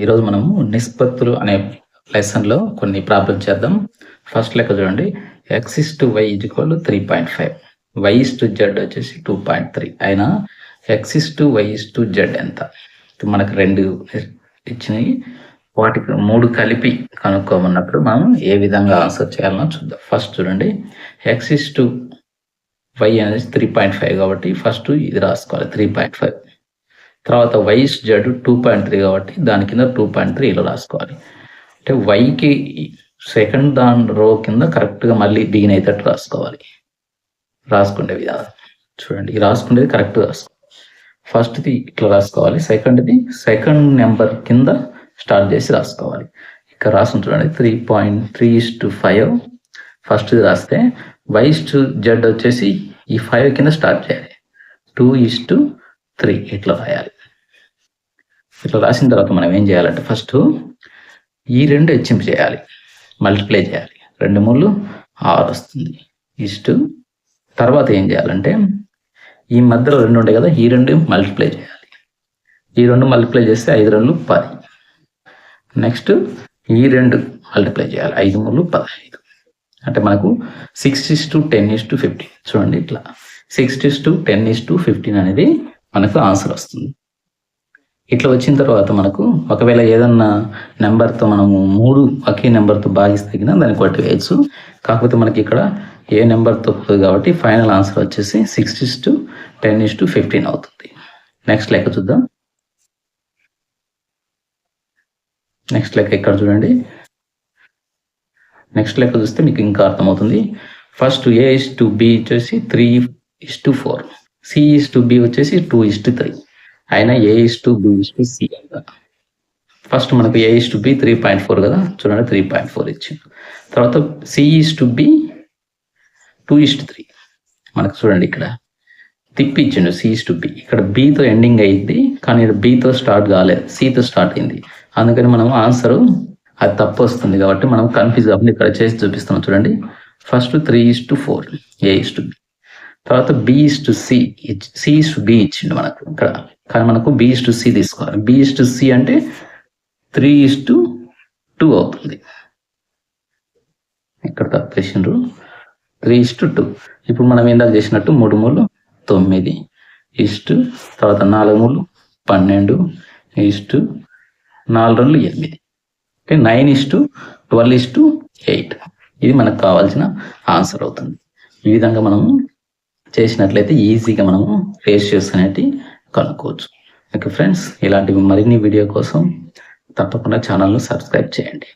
ఈరోజు మనము నిష్పత్తులు అనే లెసన్లో కొన్ని ప్రాబ్లం చేద్దాం. ఫస్ట్ లెక్క చూడండి. X is to Y equal three point five Y is to Z వచ్చేసి టూ పాయింట్ త్రీ అయినా X is to Y is to Z ఎంత? మనకు రెండు ఇచ్చినవి వాటికి మూడు కలిపి కనుక్కోమన్నప్పుడు మనం ఏ విధంగా ఆన్సర్ చేయాలన్నా చూద్దాం. ఫస్ట్ చూడండి. ఎక్స్ ఇస్ టు వై అనేది త్రీ పాయింట్ ఫైవ్ కాబట్టి ఫస్ట్ ఇది రాసుకోవాలి. త్రీ పాయింట్ ఫైవ్ తర్వాత Y is Z two point three కాబట్టి దాని కింద టూ పాయింట్ త్రీ ఇలా రాసుకోవాలి. అంటే వైకి సెకండ్ దాని రో కింద కరెక్ట్గా మళ్ళీ బిగిన్ అయ్యేటట్టు రాసుకోవాలి. రాసుకునే విధానం. చూడండి రాసుకునేది కరెక్ట్ రాసుకోవాలి. ఫస్ట్ది ఇట్లా రాసుకోవాలి. సెకండ్ది సెకండ్ నెంబర్ కింద స్టార్ట్ చేసి రాసుకోవాలి. ఇక్కడ రాసుకుని చూడండి three point three is to five first రాస్తే వైస్ టు జెడ్ వచ్చేసి ఈ ఫైవ్ కింద స్టార్ట్ చేయాలి. టూ ఇస్ టు త్రీ ఇట్లా రాయాలి. ఇట్లా రాసిన తర్వాత మనం ఏం చేయాలంటే ఫస్ట్ ఈ రెండు హెచ్చింపు చేయాలి. మల్టిప్లై చేయాలి. రెండు మూడు ఆరు వస్తుంది. ఇస్టు తర్వాత ఏం చేయాలంటే ఈ మధ్యలో రెండు ఉంటాయి కదా ఈ రెండు మల్టిప్లై చేయాలి. ఈ రెండు మల్టిప్లై చేస్తే ఐదు రెండు పది. నెక్స్ట్ ఈ రెండు మల్టిప్లై చేయాలి. ఐదు మూడు పదహైదు. అంటే మనకు six is to ten is to fifteen. చూడండి ఇట్లా. Six is to ten is to fifteen అనేది మనకు ఆన్సర్ వస్తుంది. ఇట్లా వచ్చిన తర్వాత మనకు ఒకవేళ ఏదన్నా నెంబర్తో మనము మూడు ఒకే నెంబర్తో భాగిస్తే తగిన దాన్ని కొట్టివేయచ్చు. కాకపోతే మనకి ఇక్కడ ఏ నెంబర్తో పోదు కాబట్టి ఫైనల్ ఆన్సర్ వచ్చేసి six is to ten is to fifteen అవుతుంది. నెక్స్ట్ లెక్క చూద్దాం. నెక్స్ట్ లెక్క ఇక్కడ చూడండి. నెక్స్ట్ లెక్క చూస్తే మీకు ఇంకా అర్థమవుతుంది. First A is to B వచ్చేసి three is to four. C is to B వచ్చేసి టూ ఇస్ టు త్రీ. అయినా A is to B is to C first మనకు A is to B three point four కదా చూడండి three point four ఇచ్చింది తర్వాత C is to B two is to three మనకు చూడండి ఇక్కడ తిప్పి ఇచ్చిండు సి ఇస్ టు బి ఇక్కడ బితో ఎండింగ్ అయింది కానీ ఇక్కడ బితో స్టార్ట్ కాలేదు సితో స్టార్ట్ అయింది అందుకని మనం ఆన్సర్ అది తప్పు వస్తుంది కాబట్టి మనం కన్ఫ్యూజ్ కాకుండా ఇక్కడ చేసి చూపిస్తున్నాం చూడండి first three is to four A is to B తర్వాత B is to C C is to B ఇచ్చిండు మనకు ఇక్కడ కానీ మనకు బి ఇస్ టు సి తీసుకోవాలి. బి ఇస్ టు సి అంటే త్రీ ఇస్ టు టూ అవుతుంది. ఇక్కడ తప్పేసిండ్రు త్రీ ఇస్ టు టూ ఇప్పుడు మనం ఇందాక చేసినట్టు? మూడు మూడు తొమ్మిది. ఇస్టు తర్వాత నాలుగు మూడు పన్నెండు. ఇస్టు నాలుగు రెండు ఎనిమిది. Okay nine is to twelve is to eight ఇది మనకు కావాల్సిన ఆన్సర్ అవుతుంది. ఈ విధంగా మనము చేసినట్లయితే ఈజీగా మనము రేషియోస్ అనేటివి కనుక్కోవచ్చు. ఓకే ఫ్రెండ్స్ ఇలాంటి మరిన్ని వీడియో కోసం తప్పకుండా ఛానల్ను సబ్స్క్రైబ్ చేయండి.